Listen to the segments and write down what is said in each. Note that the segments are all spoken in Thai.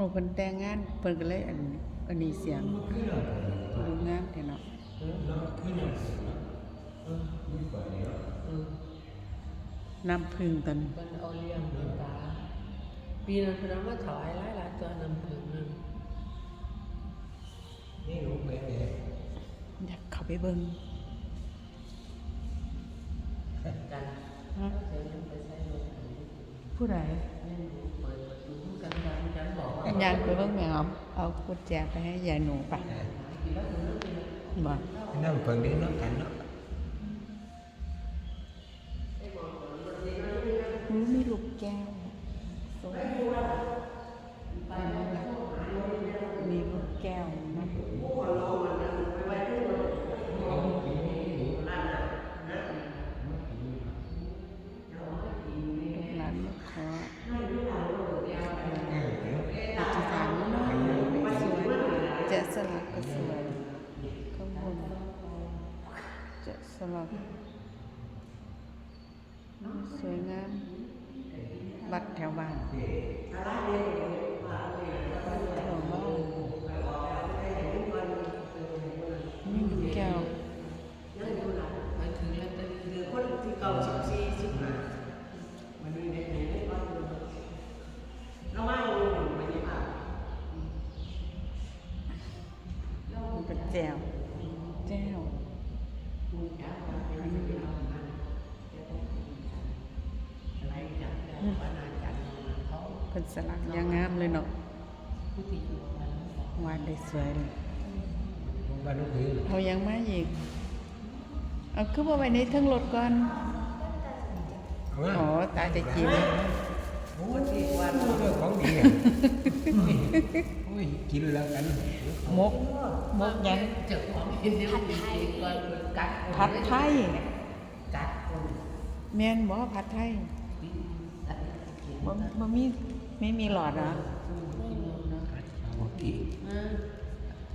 อ้เพิ่นแต่งงานเพิ่นก็เลยอันอันนี้เสียงดูงามแท้เนาะน้ำพึ่งตันเพิ่นเอาเลี้ยงน้ำตาปีนั้นเพิ่นเอามาถวายหลายๆตัวน้ำผึ้งนั่นนี่ลูกเป็นไงอยากเข้าไปเบิ่งกันฮะเดี๋ยวยังไปใส่รถอันนี้ผู้ใดเปิดประตูกันดัง กันบอกว่าอันยางไปเบิ่งแม่หอมเอากุญแจไปให้ยายหนูไปบ่นั่งเพิ่งนี้เนาะกันเนาะอือมีลูกแก้วสวยมีลูกแก้วนะลูกหลานมาขออธิษฐานเนาะส วยจะสลักก็สว เขาเป็นสลักอยางงามเลยเนาะผู้ที่อยู่วันนั้นบอกวาดได้สวยเลยบ้านลูกพื้นเอายังมาอีก เอาคือว่าไว้ในเทั้งรถก่อนเอาว่าอ๋อตาจะกินโอ้ยเรื่องของดี อะโอ้ยกินแล้วกันมกมกยังเจ้าของเห็นเดี๋ยวมีเด็กก่อนกัดผัดไทยกัดคนแม่นบ่ผัดไทยบ่บ่มีไม่มีหลอดเหรอโอเค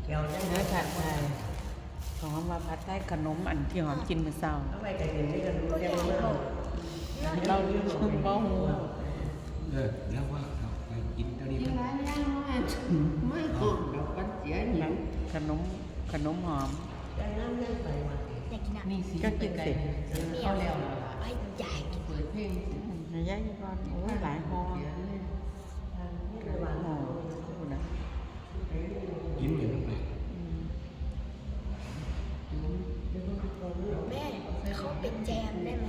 เดี๋ยวนั่นเนื้อผัดไทยหอมว่าผัดไทยขนมอันที่หอมกินมื้อเช้าเอาไปกันเดี๋ยวนี้กันรู้ยังไม่รู้เราลืมชุมบ่ฮู้เออแล้วว่า ไม่หอมดอกกันเสียหนังขนมขนมหอมกันนั่งนั่งไปมาอยากกินอะนี่สิก็กินสิเขาแล้วไอ้ใหญ่กินเปิดเพลงให้ยายก่อนโอ้ยหลายห่อเสียยหลายห่อนะกินอยู่นั่นแหละอืมแม่เขาเป็นแจมได้ไหม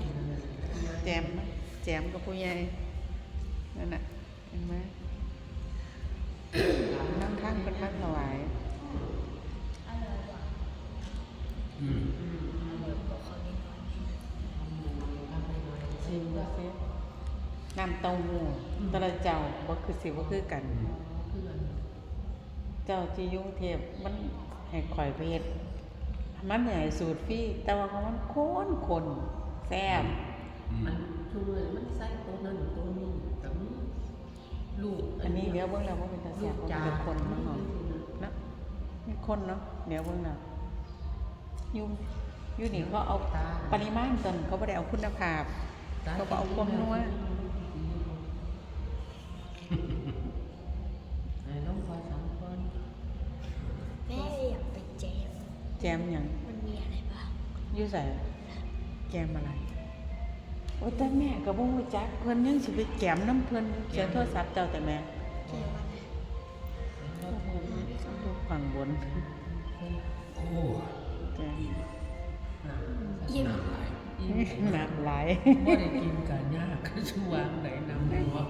แจมไหมแจมกับผู้ใหญ่นั่นน่ะเห็นไหมนั่งข้างเป็นข้างถวาย อร่อยกว่า อืม อร่อยกว่าเขานิดหน่อย ชิมดูสิน้ำเต้าหู้แตะละเจ้าบ่คือสิบ่คือกัน เจ้าที่ยุ่งเทพมันให้ข่อยไปเฮ็ดมันใหญ่สูตรฟรีแต่ว่าของมันคนคนแซ่บมันช่วยมันใส่ตัวนั้นตัวนี้กับลูกอันนี้เดี๋ยวเบิ่งแล้วว่าเป็นตาแซ่บเพราะมันเป็นคนมันหอมนะมีคนเนาะเดี๋ยวเบิ่งแล้วอยุ่อยู่นี่เขาเอาปริมาณตนเขาบ่ได้เอาคุณภาพ เขาก็เอาความนัวไอ้น้องพลอยสามคนแม่อยากเป็นแจม แจมหยัง มันมีอะไรบ้างอยู่ใส่แจมอะไร โอ้แต่แม่ก็บ่รู้จักเพิ่นยังสิไปแจมน้ำเพิ่นเสียโทรศัพท์เจ้าแต่แม่แจมอะไรดูฝั่งบนโอ้แจมยิ้ม หนักหลายว่าได้กินกันยากคือช่วงไหนนำได้ว่า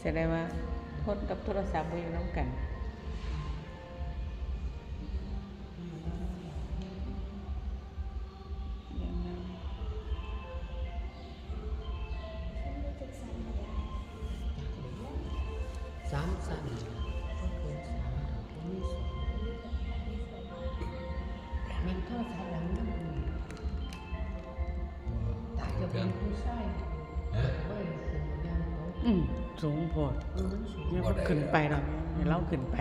แสดงว่าคนกับโทรศัพท์บ่อยู่นํกันอย่างนั้นฉันรู้จักสัญญาสามสั่นก็เป็นสามก็มีสองมันเท่าสามหลังนั่น สูงโพดเนี่ยก็ขึ้นไปเนาเนี่ยเราขึ้นไป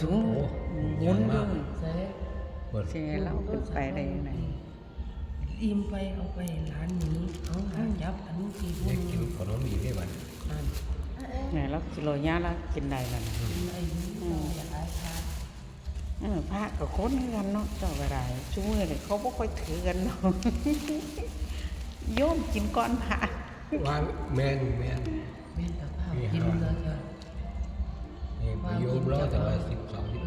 สูงโหมุนมากใส่เปิสิให้เราขึ้นไปได้ยังไงอิ่มไปเอาไปร้านนี้เอาหายับอันนี้ทีพวเกินขนมอีกได้บัดนั่นเนี่ยเรากิโลย่าเรากินได้แล้วนกินไอ้นี่อยากไอ้พระเออพระกับคนคือกันเนาะเจ้าอะไรช่วยเลยเขาไม่ค่อยถือกันเนาะโยมกินก้อนผ้า ว่าแม่นแม่นเมตตาภาพกินเลยจ้ะ นี่พยมรอแต่ว่าสิบสองสิบ